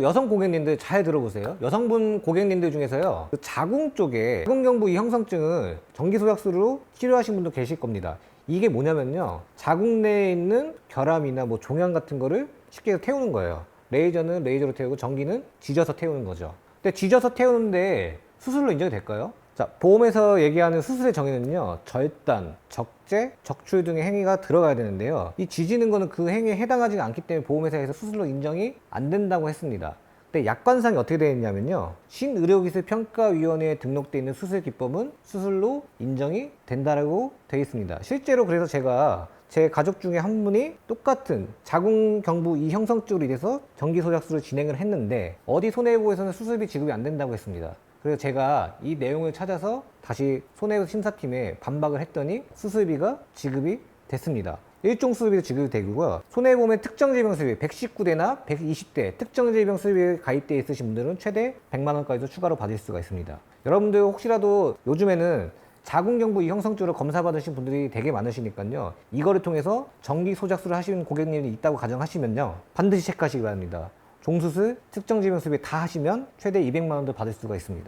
여성 고객님들 잘 들어보세요. 여성분 고객님들 중에서요, 그 자궁 쪽에 자궁경부 이 형성증을 전기소약술로 치료하신 분도 계실 겁니다. 이게 뭐냐면요, 자궁 내에 있는 결함이나 뭐 종양 같은 거를 쉽게 태우는 거예요. 레이저는 레이저로 태우고 전기는 지져서 태우는 거죠. 근데 지져서 태우는데 수술로 인정이 될까요? 자, 보험에서 얘기하는 수술의 정의는요, 절단, 적재, 적출 등의 행위가 들어가야 되는데요. 이 지지는 거는 그 행위에 해당하지 않기 때문에 보험회사에서 수술로 인정이 안 된다고 했습니다. 근데 약관상이 어떻게 되어 있냐면요. 신의료기술평가위원회에 등록되어 있는 수술 기법은 수술로 인정이 된다라고 되어 있습니다. 실제로 그래서 제가 제 가족 중에 한 분이 똑같은 자궁경부 이형성증으로 인해서 전기소작술을 진행을 했는데 어디 손해보호에서는 수술비 지급이 안 된다고 했습니다. 그래서 제가 이 내용을 찾아서 다시 손해보호 심사팀에 반박을 했더니 수술비가 지급이 됐습니다. 일종 수술비도 지급이 되고요. 손해보험의 특정 질병 수술비 119대나 120대 특정 질병 수술비에 가입되어 있으신 분들은 최대 100만 원까지도 추가로 받을 수가 있습니다. 여러분들 혹시라도 요즘에는 자궁경부 이형성증으로 검사 받으신 분들이 되게 많으시니까요. 이거를 통해서 정기 소작술을 하시는 고객님이 있다고 가정하시면요. 반드시 체크하시기 바랍니다. 종수술, 특정 질병 수술비 다 하시면 최대 200만 원도 받을 수가 있습니다.